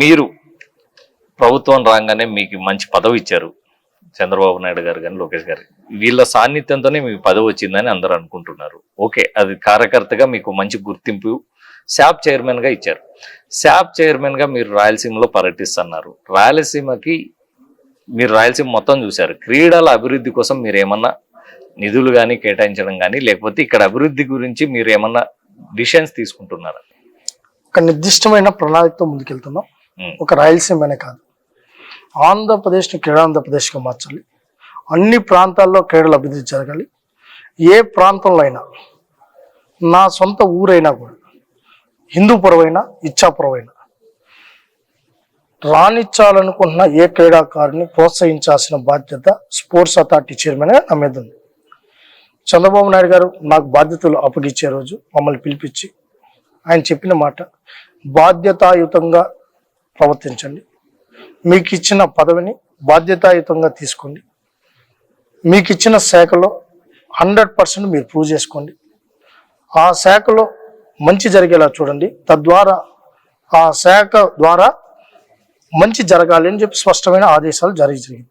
మీరు ప్రభుత్వం రాగానే మీకు మంచి పదవి ఇచ్చారు. చంద్రబాబు నాయుడు గారు కానీ లోకేష్ గారు వీళ్ళ సాన్నిధ్యంతోనే మీకు పదవి వచ్చిందని అందరూ అనుకుంటున్నారు. ఓకే అది కార్యకర్తగా మీకు మంచి గుర్తింపు శాప్ చైర్మన్గా ఇచ్చారు. శాప్ చైర్మన్గా మీరు రాయలసీమలో పర్యటిస్తున్నారు. రాయలసీమకి మీరు రాయలసీమ మొత్తం చూశారు. క్రీడల అభివృద్ధి కోసం మీరు ఏమన్నా నిధులు కానీ కేటాయించడం కానీ లేకపోతే ఇక్కడ అభివృద్ధి గురించి మీరు ఏమన్నా డిసిషన్స్ తీసుకుంటున్నారా? ఒక నిర్దిష్టమైన ప్రణాళికతో ముందుకెళ్తున్నాం. ఒక రాయలసీమనే కాదు. ఆంధ్రప్రదేశ్ని క్రీడాంధ్రప్రదేశ్గా మార్చాలి. అన్ని ప్రాంతాల్లో క్రీడలు అభివృద్ధి జరగాలి. ఏ ప్రాంతంలో అయినా నా సొంత ఊరైనా కూడా హిందూపురమైనా ఇచ్చాపురమైనా ఇచ్చాపురం రాణించాలనుకుంటున్న ఏ క్రీడాకారుని ప్రోత్సహించాల్సిన బాధ్యత స్పోర్ట్స్ అథారిటీ చైర్మన్గా నా మీద ఉంది. చంద్రబాబు నాయుడు గారు నాకు బాధ్యతలు అప్పగిచ్చే రోజు మమ్మల్ని పిలిపించి ఆయన చెప్పిన మాట బాధ్యతాయుతంగా ప్రవర్తించండి. మీకు ఇచ్చిన పదవిని బాధ్యతాయుతంగా తీసుకోండి. మీకు ఇచ్చిన శాఖలో హండ్రెడ్ పర్సెంట్ మీరు ప్రూవ్ చేసుకోండి. ఆ శాఖలో మంచి జరిగేలా చూడండి. తద్వారా ఆ శాఖ ద్వారా మంచి జరగాలి అని చెప్పి స్పష్టమైన ఆదేశాలు జారీ జరిగింది.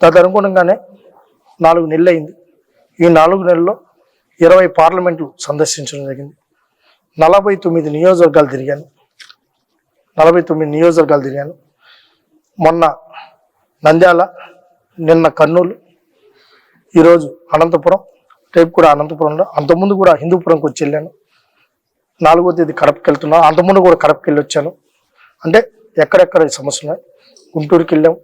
తదనుగుణంగానే నాలుగు నెలలు అయింది ఈ నాలుగు నెలల్లో ఇరవై పార్లమెంట్లు సందర్శించడం జరిగింది. నలభై తొమ్మిది నియోజకవర్గాలు తిరిగాను. నలభై తొమ్మిది నియోజకవర్గాలు తిరిగాను. మొన్న నంద్యాల నిన్న కర్నూలు ఈరోజు అనంతపురం రేపు కూడా అనంతపురంలో అంతకుముందు కూడా హిందూపురంకి వచ్చి వెళ్ళాను. నాలుగో తేదీ కడపకి వెళ్తున్నాను అంతకుముందు కూడా కడపకి వెళ్ళి వచ్చాను. అంటే ఎక్కడెక్కడ సమస్యలు ఉన్నాయి? గుంటూరుకి వెళ్ళాం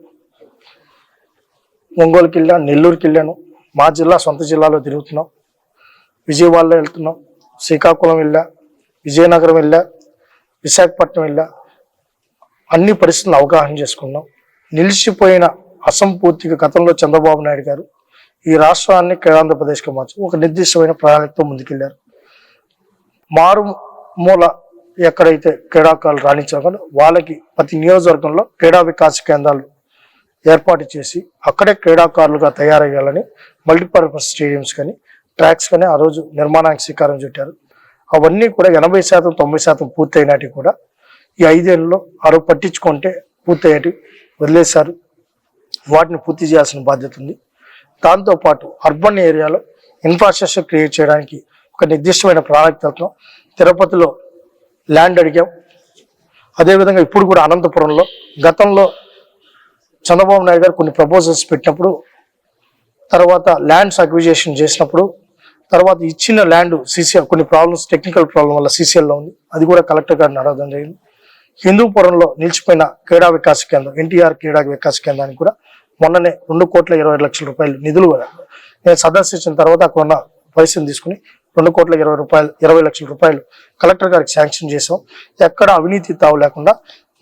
ఒంగోలుకి వెళ్ళాను నెల్లూరుకి వెళ్ళాను. మా జిల్లా సొంత జిల్లాలో తిరుగుతున్నాం. విజయవాడలో వెళ్తున్నాం శ్రీకాకుళం వెళ్ళా విజయనగరం వెళ్ళా విశాఖపట్నం వెళ్ళా అన్ని పరిస్థితులను అవగాహన చేసుకున్నాం. నిలిచిపోయిన అసంపూర్తిగా గతంలో చంద్రబాబు నాయుడు గారు ఈ రాష్ట్రాన్ని కేంద్రప్రదేశ్కి మార్చి ఒక నిర్దిష్టమైన ప్రణాళికతో ముందుకెళ్ళారు. మారు మూల ఎక్కడైతే క్రీడాకారులు రాణించారో వాళ్ళకి ప్రతి నియోజకవర్గంలో క్రీడా వికాస కేంద్రాలు ఏర్పాటు చేసి అక్కడే క్రీడాకారులుగా తయారయ్యాలని మల్టీపర్పస్ స్టేడియంస్ కానీ ట్రాక్స్ కానీ ఆ రోజు నిర్మాణానికి శ్రీకారం చుట్టారు. అవన్నీ కూడా ఎనభై శాతం తొంభై శాతం పూర్తయినట్టు కూడా ఈ ఐదేళ్ళలో ఆరో పట్టించుకుంటే పూర్తయ్యేటి వదిలేశారు. వాటిని పూర్తి చేయాల్సిన బాధ్యత ఉంది. దాంతోపాటు అర్బన్ ఏరియాలో ఇన్ఫ్రాస్ట్రక్చర్ క్రియేట్ చేయడానికి ఒక నిర్దిష్టమైన ప్రణాళికతో తిరుపతిలో ల్యాండ్ అడిగాం. అదేవిధంగా ఇప్పుడు కూడా అనంతపురంలో గతంలో చంద్రబాబు నాయుడు గారు కొన్ని ప్రపోజల్స్ పెట్టినప్పుడు తర్వాత ల్యాండ్స్ అక్విజేషన్ చేసినప్పుడు తర్వాత ఇచ్చిన ల్యాండ్ సీసీఎల్ కొన్ని ప్రాబ్లమ్స్ టెక్నికల్ ప్రాబ్లం వల్ల సీసీఎల్లో ఉంది. అది కూడా కలెక్టర్ గారిని అడగడం జరిగింది. హిందూపురంలో నిలిచిపోయిన క్రీడా వికాస కేంద్రం ఎన్టీఆర్ క్రీడా వికాస కేంద్రానికి కూడా మొన్ననే రెండు కోట్ల ఇరవై లక్షల రూపాయలు నిధులు నేను నేను సందర్శించిన తర్వాత అక్కడ ఉన్న పరిస్థితిని తీసుకుని రెండు కోట్ల ఇరవై రూపాయలు ఇరవై లక్షల రూపాయలు కలెక్టర్ గారికి శాంక్షన్ చేసాం ఎక్కడ అవినీతి తావు లేకుండా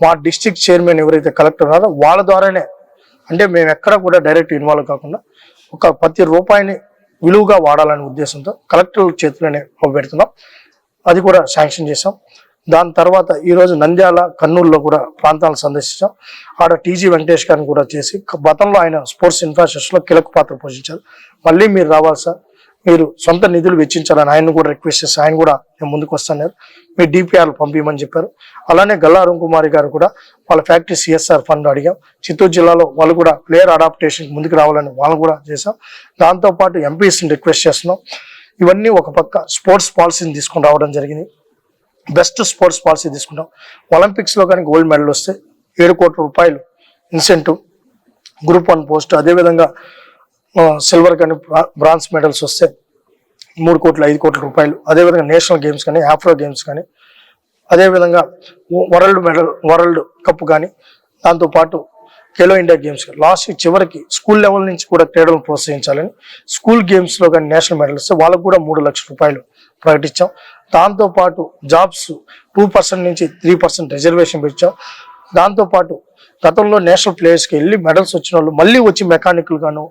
మా డిస్టిక్ చైర్మన్ ఎవరైతే కలెక్టర్ ఉన్నారో వాళ్ళ ద్వారానే అంటే మేము ఎక్కడ కూడా డైరెక్ట్ ఇన్వాల్వ్ కాకుండా ఒక ప్రతి రూపాయిని విలువగా వాడాలనే ఉద్దేశంతో కలెక్టర్ చేతిలోనే పెడుతున్నాం. అది కూడా శాంక్షన్ చేసాం దాని తర్వాత ఈరోజు నంద్యాల కర్నూలులో కూడా ప్రాంతాలను సందర్శించాం. ఆడ టీజీ వెంకటేష్ గారిని కూడా చేసి గతంలో ఆయన స్పోర్ట్స్ ఇన్ఫ్రాస్ట్రక్చర్లో కీలక పాత్ర పోషించారు. మళ్ళీ మీరు రావాలి సార్. మీరు సొంత నిధులు వెచ్చించాలని ఆయన కూడా రిక్వెస్ట్ చేసి ఆయన కూడా నేను ముందుకు వస్తున్నారు మీ డిపిఆర్లు పంపించమని చెప్పారు. అలానే గల్లారం కుమారి గారు కూడా వాళ్ళ ఫ్యాక్టరీ సిఎస్ఆర్ ఫండ్ అడిగాం. చిత్తూరు జిల్లాలో వాళ్ళు కూడా ప్లేయర్ అడాప్టేషన్ ముందుకు రావాలని వాళ్ళు కూడా చేశాం. దాంతోపాటు ఎంపీఎస్ని రిక్వెస్ట్ చేస్తున్నాం. ఇవన్నీ ఒక పక్క స్పోర్ట్స్ పాలసీని తీసుకుని రావడం జరిగింది. బెస్ట్ స్పోర్ట్స్ పాలసీ తీసుకుంటాం. ఒలింపిక్స్లో కానీ గోల్డ్ మెడల్ వస్తే ఏడు కోట్ల రూపాయలు ఇన్సెంటివ్ గ్రూప్ వన్ పోస్ట్. అదేవిధంగా సిల్వర్ కానీ బ్రాంజ్ మెడల్స్ వస్తే మూడు కోట్ల ఐదు కోట్ల రూపాయలు. అదేవిధంగా నేషనల్ గేమ్స్ కానీ ఆఫ్రో గేమ్స్ కానీ అదేవిధంగా వరల్డ్ మెడల్ వరల్డ్ కప్ కానీ దాంతోపాటు ఖేలో ఇండియా గేమ్స్. లాస్ట్ చివరికి స్కూల్ లెవెల్ నుంచి కూడా క్రీడలను ప్రోత్సహించాలని స్కూల్ గేమ్స్లో కానీ నేషనల్ మెడల్ వస్తే వాళ్ళకు కూడా మూడు లక్షల రూపాయలు ప్రకటించాం. దాంతోపాటు జాబ్స్ టూ పర్సెంట్ నుంచి త్రీ పర్సెంట్ రిజర్వేషన్ పెట్టాం. దాంతోపాటు గతంలో నేషనల్ ప్లేయర్స్కి వెళ్ళి మెడల్స్ వచ్చిన వాళ్ళు మళ్ళీ వచ్చి మెకానికల్ గాను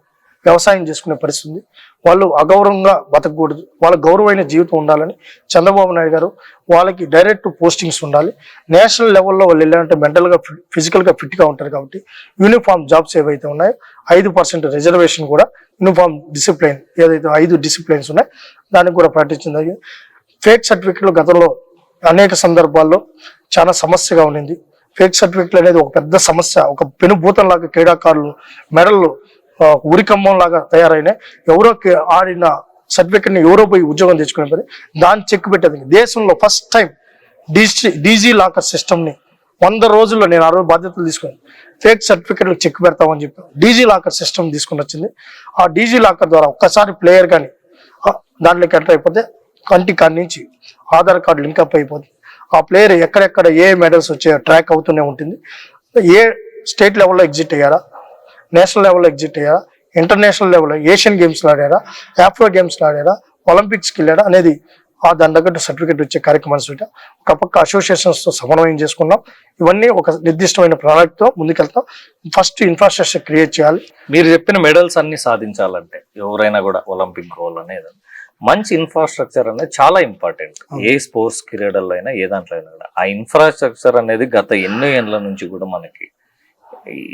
వ్యవసాయం చేసుకునే పరిస్థితి ఉంది వాళ్ళు అగౌరవంగా బతకకూడదు. వాళ్ళ గౌరవమైన జీవితం ఉండాలని చంద్రబాబు నాయుడు గారు వాళ్ళకి డైరెక్ట్ పోస్టింగ్స్ ఉండాలి. నేషనల్ లెవెల్లో వాళ్ళు వెళ్ళారంటే మెంటల్గా ఫిజికల్గా ఫిట్గా ఉంటారు కాబట్టి యూనిఫామ్ జాబ్స్ ఏవైతే ఉన్నాయో ఐదు పర్సెంట్ రిజర్వేషన్ కూడా యూనిఫామ్ డిసిప్లైన్ ఏదైతే ఐదు డిసిప్లైన్స్ ఉన్నాయో దానికి కూడా పాటించింది ఫేక్ సర్టిఫికెట్లు గతంలో అనేక సందర్భాల్లో చాలా సమస్యగా ఉండింది. ఫేక్ సర్టిఫికెట్లు అనేది ఒక పెద్ద సమస్య ఒక పెనుభూతం లాగా క్రీడాకారులు మెడల్లు ఉరికమ్మం లాగా తయారైనాయి. ఎవరో ఆడిన సర్టిఫికెట్ని ఎవరో పోయి ఉద్యోగం తెచ్చుకునే పని. దాన్ని చెక్ పెట్టేది. దేశంలో first time digi DigiLocker సిస్టమ్ని వంద రోజుల్లో నేను ఆ రోజు బాధ్యతలు తీసుకుని ఫేక్ సర్టిఫికెట్లు చెక్ పెడతామని చెప్పి డీజీ లాకర్ సిస్టమ్ తీసుకుని వచ్చింది. ఆ డీజీ లాకర్ ద్వారా ఒక్కసారి ప్లేయర్ కానీ దాంట్లోకి ఎంటర్ అయిపోతే కంటి కాడి నుంచి ఆధార్ కార్డు లింకప్ అయిపోతుంది. ఆ ప్లేయర్ ఎక్కడెక్కడ ఏ మెడల్స్ వచ్చాయో ట్రాక్ అవుతూనే ఉంటుంది. ఏ స్టేట్ లెవెల్లో ఎగ్జిట్ అయ్యారా నేషనల్ లెవెల్లో ఎగ్జిట్ అయ్యారా? ఇంటర్నేషనల్ లెవెల్లో ఏషియన్ గేమ్స్లో ఆడారా? ఆఫ్రో గేమ్స్లో ఆడారా? ఒలింపిక్స్కి వెళ్ళారా? అనేది ఆ దాని తగ్గట్టు సర్టిఫికేట్ వచ్చే కార్యక్రమాలు చూడ ఒక పక్క associations తో సమన్వయం చేసుకున్నాం ఇవన్నీ ఒక నిర్దిష్టమైన ప్రణాళికతో ముందుకెళ్తాం. ఫస్ట్ ఇన్ఫ్రాస్ట్రక్చర్ క్రియేట్ చేయాలి. మీరు చెప్పిన మెడల్స్ అన్ని సాధించాలంటే ఎవరైనా కూడా ఒలింపిక్ గోల్ అనేది మంచి ఇన్ఫ్రాస్ట్రక్చర్ అనేది చాలా ఇంపార్టెంట్ ఏ స్పోర్ట్స్ క్రీడల్లో అయినా ఏ దాంట్లో అయినా కూడా. ఆ ఇన్ఫ్రాస్ట్రక్చర్ అనేది గత ఎన్నో ఏళ్ళ నుంచి కూడా మనకి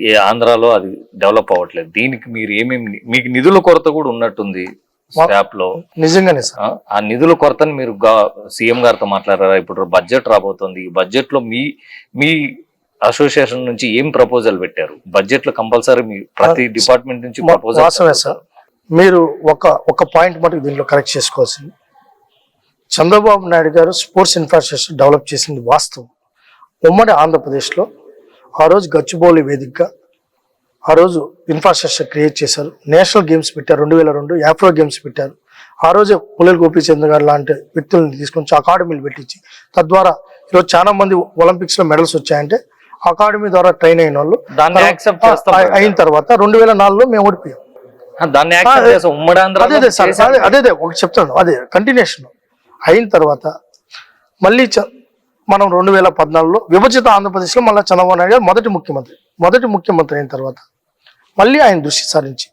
ఈ ఆంధ్రాలో అది డెవలప్ అవ్వట్లేదు. దీనికి మీరు ఏమేమి మీకు నిధుల కొరత కూడా ఉన్నట్టుంది స్టాప్లో నిజంగానే సార్. ఆ, నిధుల కొరతని మీరు సీఎం గారితో మాట్లాడారా? ఇప్పుడు బడ్జెట్ రాబోతుంది. ఈ బడ్జెట్లో మీ మీ అసోసియేషన్ నుంచి ఏం ప్రపోజల్ పెట్టారు? బడ్జెట్లో కంపల్సరీ మీ ప్రతి డిపార్ట్మెంట్ నుంచి ప్రపోజల్ సార్. మీరు ఒక ఒక పాయింట్ మటుకు దీంట్లో కరెక్ట్ చేసుకోవాల్సింది. చంద్రబాబు నాయుడు గారు స్పోర్ట్స్ ఇన్ఫ్రాస్ట్రక్చర్ డెవలప్ చేసింది వాస్తవం. ఉమ్మడి ఆంధ్రప్రదేశ్లో ఆ రోజు గచ్చిబౌలి వేదికగా ఆ రోజు ఇన్ఫ్రాస్ట్రక్చర్ క్రియేట్ చేశారు. నేషనల్ గేమ్స్ పెట్టారు రెండు వేల రెండు యాఫ్రో గేమ్స్ పెట్టారు. ఆ రోజే పుల్లెల గోపీచంద్ర గారు లాంటి వ్యక్తులను తీసుకొని అకాడమీలు పెట్టించి తద్వారా ఈరోజు చాలా మంది ఒలింపిక్స్లో మెడల్స్ వచ్చాయంటే అకాడమీ ద్వారా ట్రైన్ అయిన వాళ్ళు అయిన తర్వాత రెండు వేల నాలుగులో మేము ఓడిపోయాం. అదే అదే సార్ అదే ఒకటి చెప్తాను. అదే కంటిన్యూషన్ అయిన తర్వాత మళ్ళీ మనం రెండు వేల పద్నాలుగులో విభజిత ఆంధ్రప్రదేశ్లో మళ్ళీ చంద్రబాబు నాయుడు గారు మొదటి ముఖ్యమంత్రి. మొదటి ముఖ్యమంత్రి అయిన తర్వాత మళ్ళీ ఆయన దృష్టి సారించి.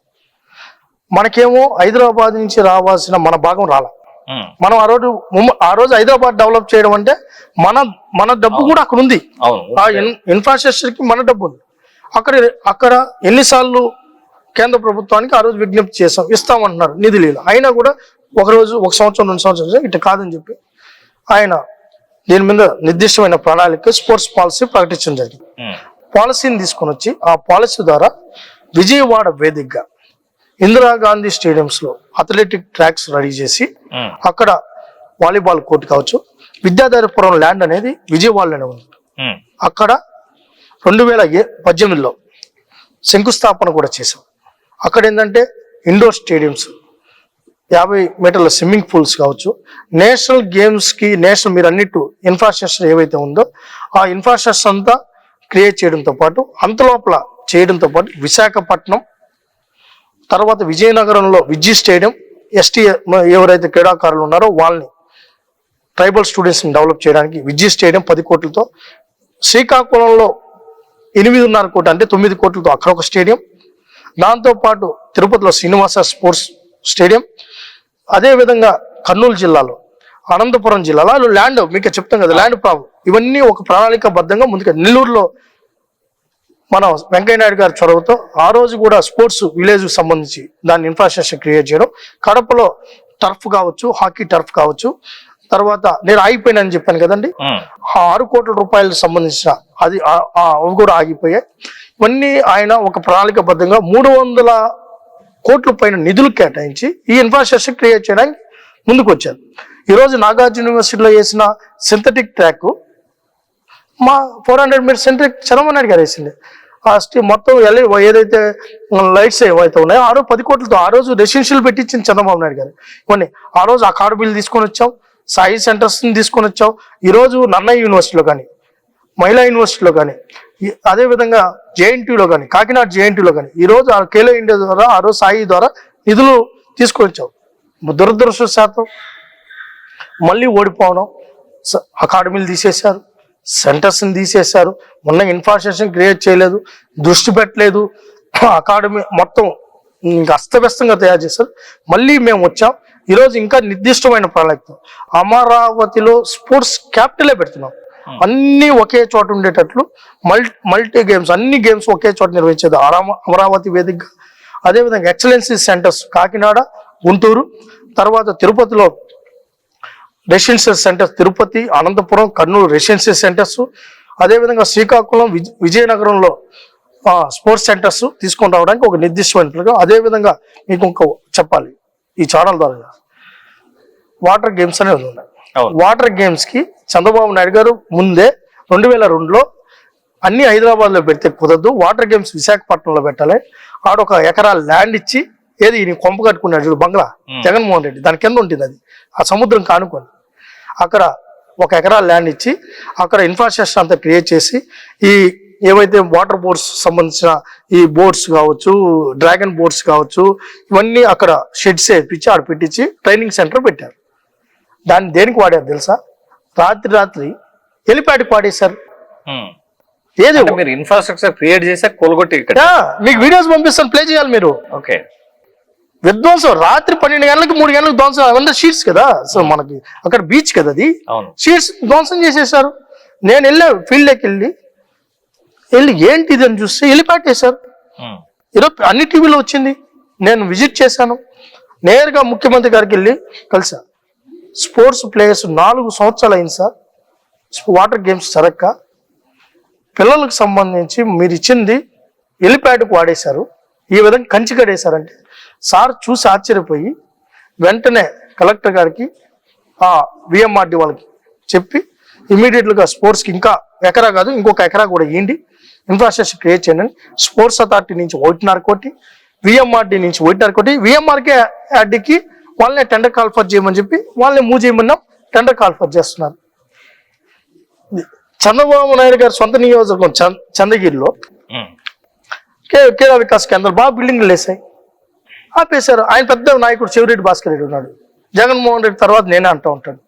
మనకేమో హైదరాబాద్ నుంచి రావాల్సిన మన భాగం రాల. మనం ఆ రోజు ఆ రోజు హైదరాబాద్ డెవలప్ చేయడం అంటే మన మన డబ్బు కూడా అక్కడ ఉంది ఆ ఇన్- ఇన్ఫ్రాస్ట్రక్చర్కి మన డబ్బు ఉంది. అక్కడ అక్కడ ఎన్నిసార్లు కేంద్ర ప్రభుత్వానికి ఆ రోజు విజ్ఞప్తి చేస్తాం ఇస్తామంటున్నారు నిధులు. అయినా కూడా ఒక రోజు ఒక సంవత్సరం రెండు సంవత్సరాలు ఇటు కాదని చెప్పి ఆయన దీని మీద నిర్దిష్టమైన ప్రణాళిక స్పోర్ట్స్ పాలసీ ప్రకటించడం జరిగింది. పాలసీని తీసుకొని వచ్చి ఆ పాలసీ ద్వారా విజయవాడ వేదికగా ఇందిరాగాంధీ స్టేడియంస్లో అథ్లెటిక్ ట్రాక్స్ రెడీ చేసి అక్కడ వాలీబాల్ కోర్టు కావచ్చు విద్యాధరపురం ల్యాండ్ అనేది విజయవాడలోనే ఉంది. అక్కడ రెండు వేల పద్దెనిమిదిలో శంకుస్థాపన కూడా చేశాం. అక్కడ ఏంటంటే ఇండోర్ స్టేడియంస్ యాభై మీటర్ల స్విమ్మింగ్ పూల్స్ కావచ్చు. నేషనల్ గేమ్స్కి నేషనల్ మీరు అన్నిట్టు ఇన్ఫ్రాస్ట్రక్చర్ ఏవైతే ఉందో ఆ ఇన్ఫ్రాస్ట్రక్చర్ అంతా క్రియేట్ చేయడంతో పాటు అంతలోపల చేయడంతో పాటు విశాఖపట్నం తర్వాత విజయనగరంలో విజయ్ స్టేడియం ఎస్టీ ఎవరైతే క్రీడాకారులు ఉన్నారో వాళ్ళని ట్రైబల్ స్టూడెంట్స్ని డెవలప్ చేయడానికి విజయ్ స్టేడియం పది కోట్లతో శ్రీకాకుళంలో ఎనిమిదిన్నర కోట్లు అంటే తొమ్మిది కోట్లతో అక్కడ ఒక స్టేడియం దాంతోపాటు తిరుపతిలో శ్రీనివాస స్పోర్ట్స్ స్టేడియం. అదే విధంగా కర్నూలు జిల్లాలో అనంతపురం జిల్లాలో ల్యాండ్ మీకు చెప్తాం కదా ల్యాండ్ ప్రాబ్లం ఇవన్నీ ఒక ప్రణాళికాబద్ధంగా ముందుకు నెల్లూరులో మన వెంకయ్యనాయుడు గారి చొరవతో ఆ రోజు కూడా స్పోర్ట్స్ విలేజ్ సంబంధించి దాని ఇన్ఫ్రాస్ట్రక్చర్ క్రియేట్ చేయడం. కడపలో టర్ఫ్ కావచ్చు హాకీ టర్ఫ్ కావచ్చు తర్వాత నేను ఆగిపోయినని చెప్పాను కదండి. ఆ. ఆరు కోట్ల రూపాయలకు సంబంధించిన అది అవి కూడా ఆగిపోయాయి. ఇవన్నీ ఆయన ఒక ప్రణాళికబద్ధంగా మూడు వందల కోట్ల పైన నిధులు కేటాయించి ఈ ఇన్ఫ్రాస్ట్రక్చర్ క్రియేట్ చేయడానికి ముందుకు వచ్చారు ఈరోజు నాగార్జున యూనివర్సిటీలో వేసిన సింథటిక్ ట్రాక్ మా four hundred meter synthetic Chandrababu Naidu గారు వేసింది. ఆ మొత్తం ఎల్ ఏదైతే లైట్స్ ఏవైతే ఉన్నాయో ఆ రోజు పది కోట్లతో ఆ రోజు రెసిడెన్షియల్ పెట్టించింది చంద్రబాబు నాయుడు గారు. ఇవన్నీ ఆ రోజు బిల్లు తీసుకొని వచ్చాం సాయి సెంటర్స్ని తీసుకొని వచ్చాం. ఈరోజు నన్నయ్య యూనివర్సిటీలో కానీ మహిళా యూనివర్సిటీలో కానీ అదేవిధంగా అదే విధంగా జేఎన్టీలో కానీ కాకినాడ జేఎన్టీలో కానీ ఈరోజు ఆ ఖేలో ఇండియా ద్వారా ఆ రోజు సాయి ద్వారా నిధులు తీసుకొచ్చావు దురదృష్ట దురదృష్టశాతం మళ్ళీ ఓడిపోవడం స- అకాడమీలు తీసేశారు సెంటర్స్ని తీసేశారు ఉన్న ఇన్ఫ్రాస్ట్రక్చర్ క్రియేట్ చేయలేదు దృష్టి పెట్టలేదు అకాడమీ మొత్తం ఇంకా అస్తవ్యస్తంగా తయారు చేశారు. మళ్ళీ మేము వచ్చాం ఈరోజు ఇంకా నిర్దిష్టమైన ప్రణాళికతో అమరావతిలో స్పోర్ట్స్ క్యాపిటలే పెడుతున్నాం. Hmm. అన్ని ఒకే చోట ఉండేటట్లు మల్టీ మల్టీ గేమ్స్ అన్ని గేమ్స్ ఒకే చోట నిర్వహించేది అరామ- అమరావతి వేదికగా. అదేవిధంగా ఎక్సలెన్సీ సెంటర్స్ కాకినాడ గుంటూరు తర్వాత తిరుపతిలో residential centers Tirupati Anantapuram Kurnool residential centers అదేవిధంగా శ్రీకాకుళం విజ- విజయనగరంలో స్పోర్ట్స్ సెంటర్స్ తీసుకొని రావడానికి ఒక నిర్దిష్టమైన ప్రోగ్రాం అదేవిధంగా మీకు ఇంకో చెప్పాలి ఈ ఛానల్ ద్వారా. వాటర్ గేమ్స్ అనేవి ఉన్నాయి. వాటర్ గేమ్స్కి చంద్రబాబు నాయుడు గారు ముందే రెండు వేల రెండులో అన్ని హైదరాబాద్లో పెడితే కుదరదు వాటర్ గేమ్స్ విశాఖపట్నంలో పెట్టాలి. ఆడ ఒక ఎకరా ల్యాండ్ ఇచ్చి ఏది ఈయన కొంప కట్టుకున్నాడు చూడు బంగ్లా జగన్మోహన్ రెడ్డి. దాని కింద ఉంటుంది అది. ఆ సముద్రం కానుకొని. అక్కడ ఒక ఎకరా ల్యాండ్ ఇచ్చి అక్కడ ఇన్ఫ్రాస్ట్రక్చర్ అంతా క్రియేట్ చేసి ఈ ఏవైతే వాటర్ బోట్స్ సంబంధించిన ఈ బోట్స్ కావచ్చు డ్రాగన్ బోట్స్ కావచ్చు ఇవన్నీ అక్కడ షెడ్స్ వేయించి ఆడ పెట్టించి ట్రైనింగ్ సెంటర్ పెట్టారు. దాన్ని దేనికి వాడారు తెలుసా? రాత్రి రాత్రి హెలిప్యాడ్కి వాడేశారు. ఏది మీరు ఇన్ఫ్రాస్ట్రక్చర్ క్రియేట్ చేసే కొలగొట్టి మీకు వీడియోస్ పంపిస్తాను ప్లే చేయాలి మీరు. ఓకే. విధ్వంసం రాత్రి పన్నెండు గంటలకి మూడు గంటలకు ధ్వంసం అవన్నీ షీట్స్ కదా? సో మనకి అక్కడ బీచ్ కదా అది? షీట్స్ ధ్వంసం చేసేసారు నేను వెళ్ళా ఫీల్డ్లోకి వెళ్ళి. వెళ్ళి ఏంటి ఇది అని చూస్తే వెళ్ళిపాట్ చేశారు ఉమ్. ఈరోజు అన్ని టీవీలో వచ్చింది. నేను విజిట్ చేశాను. నేరుగా ముఖ్యమంత్రి గారికి వెళ్ళి కలిసా. స్పోర్ట్స్ ప్లేయర్స్ నాలుగు సంవత్సరాలు అయింది సార్. వాటర్ గేమ్స్ సరక్క పిల్లలకు సంబంధించి మీరు ఇచ్చింది ఎలిప్యాడ్కి వాడేశారు. ఈ విధంగా కంచి కడేశారంటే సార్ చూసి ఆశ్చర్యపోయి వెంటనే కలెక్టర్ గారికి విఎంఆర్డి వాళ్ళకి చెప్పి ఇమీడియట్గా స్పోర్ట్స్కి ఇంకా ఎకరా కాదు ఇంకొక ఎకరా కూడా ఇవ్వండి ఇన్ఫ్రాస్ట్రక్చర్ క్రియేట్ చేయండి స్పోర్ట్స్ అథారిటీ నుంచి ఒకటిన్నర కోటి విఎంఆర్డి నుంచి ఒకటిన్నర కోటి విఎంఆర్కే ఆర్డీకి వాళ్ళనే టెండర్ కాల్ఫర్ చేయమని చెప్పి వాళ్ళని మూవ్ చేయమన్నాం టెండర్ కాల్ఫర్ చేస్తున్నారు. చంద్రబాబు నాయుడు గారి సొంత నియోజకవర్గం చంద చంద్రగిరిలో. కేరళ వికాస్ కేంద్రం బాగా బిల్డింగ్లు వేసాయి ఆపేశారు. ఆయన పెద్ద నాయకుడు చెవిరెడ్డి భాస్కర్ రెడ్డి ఉన్నాడు. జగన్మోహన్ రెడ్డి తర్వాత నేనే అంటూ ఉంటాడు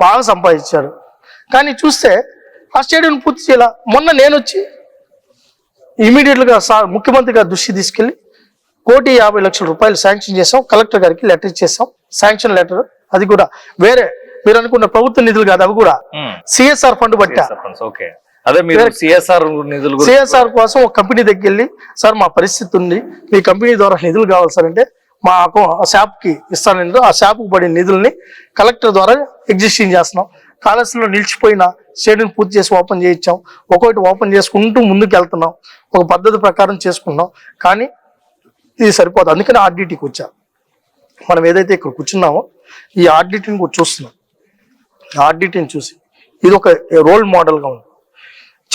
బాగా సంపాదించాడు కానీ చూస్తే ఆ స్టేడియం పూర్తి చేయాల? మొన్న నేను వచ్చి ఇమీడియట్గా సార్ ముఖ్యమంత్రి గారి దృష్టి తీసుకెళ్ళి కోటి యాభై లక్షల రూపాయలు శాంక్షన్ చేసాం కలెక్టర్ గారికి లెటర్ ఇచ్చేసాం శాంక్షన్ లెటర్. అది కూడా వేరే మీరు అనుకున్న ప్రభుత్వ నిధులు కాదు అవి కూడా. సిఎస్ఆర్ ఫండ్ మీరు సిఎస్ఆర్ నిధులు గురించి సిఎస్ఆర్ కోసం ఒక కంపెనీ దగ్గరికి వెళ్ళి సార్ మా పరిస్థితి ఉంది. మీ కంపెనీ ద్వారా నిధులు కావాలి సార్ అంటే మా షాప్కి ఇస్తానంటే ఆ షాప్కు పడిన నిధుల్ని కలెక్టర్ ద్వారా ఎగ్జిస్టింగ్ చేస్తున్నాం. కాళేశ్వరంలో నిలిచిపోయిన స్టేడియం పూర్తి చేసి ఓపెన్ చేయించాం. ఒక్కొక్కటి ఓపెన్ చేసుకుంటూ ముందుకు వెళ్తున్నాం. ఒక పద్ధతి ప్రకారం చేసుకున్నాం కానీ ఇది సరిపోదు. అందుకని ఆర్డిటీకి వచ్చా. మనం ఏదైతే ఇక్కడ కూర్చున్నామో ఈ ఆర్డిటీని కూడా చూస్తున్నాం. ఆర్డిటీని చూసి ఇది ఒక రోల్ మోడల్గా ఉంది.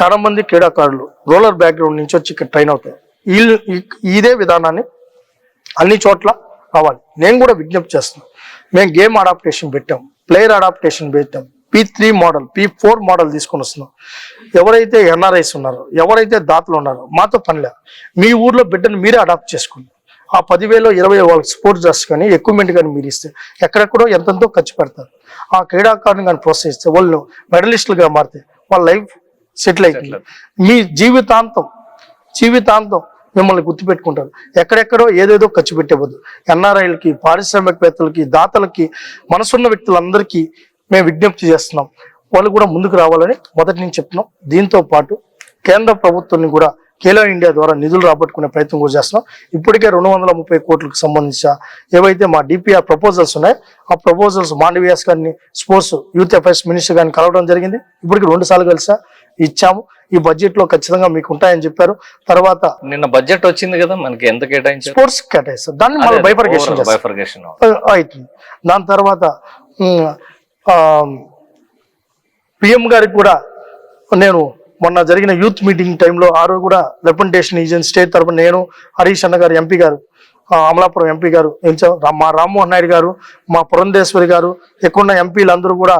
చాలా మంది క్రీడాకారులు రోలర్ బ్యాక్గ్రౌండ్ నుంచి వచ్చి ఇక్కడ ట్రైన్ అవుతారు. వీళ్ళు ఈ- ఇదే విధానాన్ని అన్ని చోట్ల రావాలి. నేను కూడా విజ్ఞప్తి చేస్తున్నాను మేము గేమ్ అడాప్టేషన్ పెట్టాం. ప్లేయర్ అడాప్టేషన్ పెట్టాం. P three model P four model తీసుకొని వస్తున్నాం. ఎవరైతే ఎన్ఆర్ఐస్ ఉన్నారో ఎవరైతే దాతలు ఉన్నారో మాతో పనిలే. మీ ఊర్లో బిడ్డను మీరే అడాప్ట్ చేసుకోండి. ఆ పదివేలు ఇరవై వాళ్ళకి స్పోర్ట్స్ డ్రెస్ కానీ ఎక్విప్మెంట్ కానీ మీరు ఇస్తే ఎక్కడెక్కడో ఎంతెంతో ఖర్చు పెడతారు. ఆ క్రీడాకారుని కానీ ప్రోత్సహిస్తే వాళ్ళు మెడలిస్టులుగా మారితే వాళ్ళ లైఫ్ సెటిల్ అవుతుంది. మీ జీవితాంతం జీవితాంతం మిమ్మల్ని గుర్తుపెట్టుకుంటారు. ఎక్కడెక్కడో ఏదేదో ఖర్చు పెట్టేవద్దు ఎన్ఆర్ఐలకి పారిశ్రామికవేత్తలకి దాతలకి మనసున్న వ్యక్తులందరికీ మేము విజ్ఞప్తి చేస్తున్నాం. వాళ్ళు కూడా ముందుకు రావాలని మొదటి నుంచి చెప్తున్నాం. దీంతో పాటు కేంద్ర ప్రభుత్వాన్ని కూడా ఖేలో ఇండియా ద్వారా నిధులు రాబట్టుకునే ప్రయత్నం కూడా చేస్తున్నాం. ఇప్పటికే రెండు వందల ముప్పై కోట్లకు సంబంధించిన ఏవైతే మా డిపిఆర్ ప్రపోజల్స్ ఉన్నాయో ఆ ప్రపోజల్స్ మాండవియాస్ గారిని స్పోర్ట్స్ యూత్ అఫైర్స్ మినిస్టర్ గారిని కలవడం జరిగింది. ఇప్పటికి రెండు సార్లు కలిసా ఇచ్చాము. ఈ బడ్జెట్లో ఖచ్చితంగా మీకు ఉంటాయని చెప్పారు. తర్వాత నిన్న బడ్జెట్ వచ్చింది కదా మనకి ఎంత కేటాయించారు? స్పోర్ట్స్ కేటాయిస్తారు. దాన్ని మళ్ళీ బైఫర్గేషన్ బైఫర్గేషన్ అవుతుంది. దాని తర్వాత పిఎం గారికి కూడా నేను మొన్న జరిగిన యూత్ మీటింగ్ టైంలో ఆ రోజు కూడా రిప్రజెంటేషన్ ఏజెంట్ స్టేట్ తరపున నేను హరీష్ అన్న గారు ఎంపీ గారు ఆ, అమలాపురం ఎంపీ గారు మా రామ్మోహన్ నాయుడు గారు మా పురంధేశ్వరి గారు ఎక్కువ ఎంపీలు అందరూ కూడా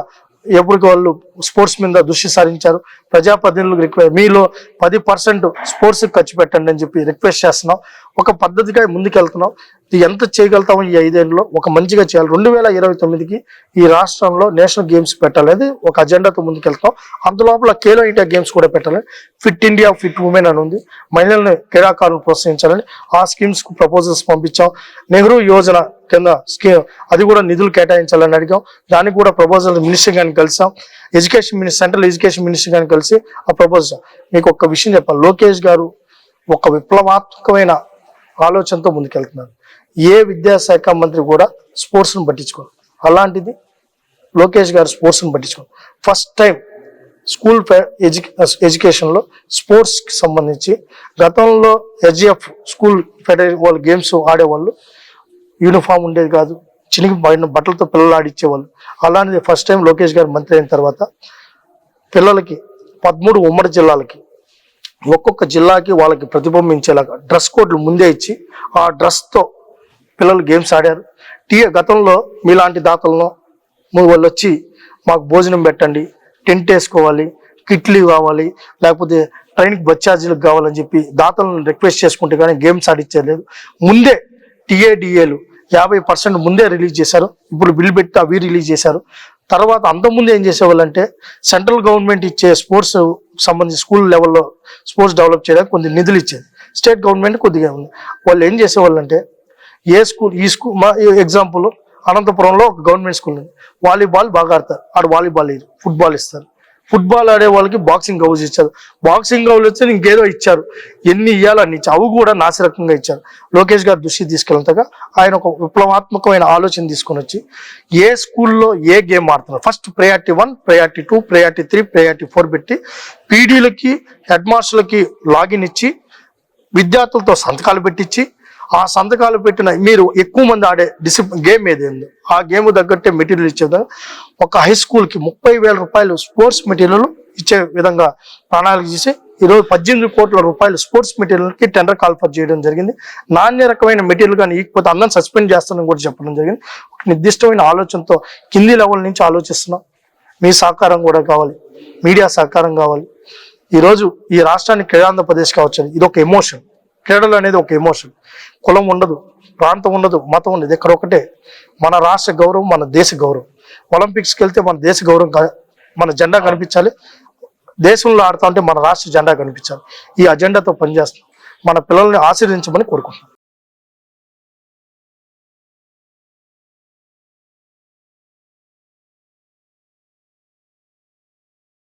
ఎప్పటికి వాళ్ళు స్పోర్ట్స్ మీద దృష్టి సారించారు. ప్రజాప్రతినిధులకు రిక్వెస్ట్ మీలో పది పర్సెంట్ స్పోర్ట్స్ ఖర్చు పెట్టండి అని చెప్పి రిక్వెస్ట్ చేస్తున్నాం. ఒక పద్ధతిగా ముందుకెళ్తున్నాం. ఎంత చేయగలుగుతామో ఈ ఐదేళ్ళలో ఒక మంచిగా చేయాలి. రెండు వేల ఇరవై తొమ్మిదికి ఈ రాష్ట్రంలో నేషనల్ గేమ్స్ పెట్టాలనేది ఒక అజెండాతో ముందుకెళ్తాం అందులోపల ఖేలో ఇండియా గేమ్స్ కూడా పెట్టాలి ఫిట్ ఇండియా ఫిట్ ఉమెన్ అని ఉంది. మహిళలను క్రీడాకారులను ప్రోత్సహించాలని ఆ స్కీమ్స్కు ప్రపోజల్స్ పంపించాం. నెహ్రూ యోజన కింద స్కీమ్ అది కూడా నిధులు కేటాయించాలని అడిగాం. దానికి కూడా ప్రపోజల్ మినిస్టర్ గారిని కలిసాం. Education minister central education minister గారిని కలిసి ఆ ప్రపోజల్ మీకు ఒక విషయం చెప్పాలి. లోకేష్ గారు ఒక విప్లవాత్మకమైన ఆలోచనతో ముందుకెళ్తున్నారు. ఏ విద్యాశాఖ మంత్రి కూడా స్పోర్ట్స్ను పట్టించుకోరు. అలాంటిది లోకేష్ గారు స్పోర్ట్స్ను పట్టించుకోరు. ఫస్ట్ టైం స్కూల్ ఎడ్యు ఎడ్యుకేషన్లో స్పోర్ట్స్కి సంబంధించి గతంలో హెచ్జిఎఫ్ స్కూల్ ఫెడరే వాళ్ళు గేమ్స్ ఆడేవాళ్ళు యూనిఫామ్ ఉండేది కాదు. చినిగి పడిన బట్టలతో పిల్లలు ఆడిచ్చేవాళ్ళు. అలాంటిది ఫస్ట్ టైం లోకేష్ గారు మంత్రి అయిన తర్వాత పిల్లలకి పదమూడు ఉమ్మడి జిల్లాలకి ఒక్కొక్క జిల్లాకి వాళ్ళకి ప్రతిబింబించేలాగా డ్రెస్ కోడ్లు ముందే ఇచ్చి ఆ డ్రెస్తో పిల్లలు గేమ్స్ ఆడారు. టీ గతంలో మీలాంటి దాతలను వాళ్ళు వచ్చి మాకు భోజనం పెట్టండి టెంట్ వేసుకోవాలి కిట్లు కావాలి లేకపోతే ట్రైన్కి బస్ ఛార్జీలకు కావాలని చెప్పి దాతలను రిక్వెస్ట్ చేసుకుంటే కానీ గేమ్స్ ఆడిచ్చేయలేదు ముందే టీఏడిఏలు యాభై పర్సెంట్ ముందే రిలీజ్ చేశారు. ఇప్పుడు బిల్ పెట్టి అవి రిలీజ్ చేశారు. తర్వాత అంతకుముందు ఏం చేసేవాళ్ళంటే సెంట్రల్ గవర్నమెంట్ ఇచ్చే స్పోర్ట్స్ సంబంధించి స్కూల్ లెవెల్లో స్పోర్ట్స్ డెవలప్ చేయడానికి కొన్ని నిధులు ఇచ్చేది. స్టేట్ గవర్నమెంట్ కొద్దిగా ఉంది. వాళ్ళు ఏం చేసేవాళ్ళంటే ఏ స్కూల్ ఈ స్కూల్ మా ఎగ్జాంపుల్ అనంతపురంలో ఒక గవర్నమెంట్ స్కూల్ ఉంది. వాలీబాల్ బాగా ఆడతారు. ఆడ వాలీబాల్ లేదు ఫుట్బాల్ ఇస్తారు ఫుట్బాల్ ఆడే వాళ్ళకి బాక్సింగ్ గౌజ్ ఇచ్చారు. బాక్సింగ్ గౌజ్ వచ్చి ఇంకేదో ఇచ్చారు. ఎన్ని ఇవ్వాలని ఇచ్చారు. అవి కూడా నాసిరకంగా ఇచ్చారు. లోకేష్ గారు దృష్టి తీసుకెళ్తాగా ఆయన ఒక విప్లవాత్మకమైన ఆలోచన తీసుకొని వచ్చి ఏ స్కూల్లో ఏ గేమ్ ఆడుతున్నారు? First priority one priority two priority three priority four పెట్టి పీడీలకి హెడ్ మాస్టర్లకి లాగిన్ ఇచ్చి విద్యార్థులతో సంతకాలు పెట్టించి ఆ సంతకాలు పెట్టిన మీరు ఎక్కువ మంది ఆడే డిసిప్ గేమ్ ఏది ఆ గేమ్ తగ్గట్టే మెటీరియల్ ఇచ్చే ఒక హై స్కూల్కి ముప్పై వేల రూపాయలు స్పోర్ట్స్ మెటీరియల్ ఇచ్చే విధంగా ప్రణాళిక చేసి ఈరోజు పద్దెనిమిది కోట్ల రూపాయలు స్పోర్ట్స్ మెటీరియల్కి టెండర్ కాల్ఫర్ చేయడం జరిగింది. నాణ్య రకమైన మెటీరియల్ కానీ ఇకపోతే అందరం సస్పెండ్ చేస్తానని కూడా చెప్పడం జరిగింది. ఒక నిర్దిష్టమైన ఆలోచనతో కింది లెవెల్ నుంచి ఆలోచిస్తున్నాం. మీ సహకారం కూడా కావాలి. మీడియా సహకారం కావాలి. ఈరోజు ఈ రాష్ట్రానికి క్రీడాంధ్రప్రదేశ్ కావచ్చు. ఇది ఒక ఎమోషన్ క్రీడలు అనేది ఒక ఎమోషన్ కులం ఉండదు ప్రాంతం ఉండదు మతం ఉండదు. ఇక్కడ ఒకటే మన రాష్ట్ర గౌరవం మన దేశ గౌరవం. ఒలింపిక్స్కి వెళ్తే మన దేశ గౌరవం మన జెండా కనిపించాలి. దేశంలో ఆడుతా ఉంటే మన రాష్ట్ర జెండా కనిపించాలి. ఈ అజెండాతో పనిచేస్తాం మన పిల్లల్ని ఆశీర్వదించమని కోరుకుంటున్నాం.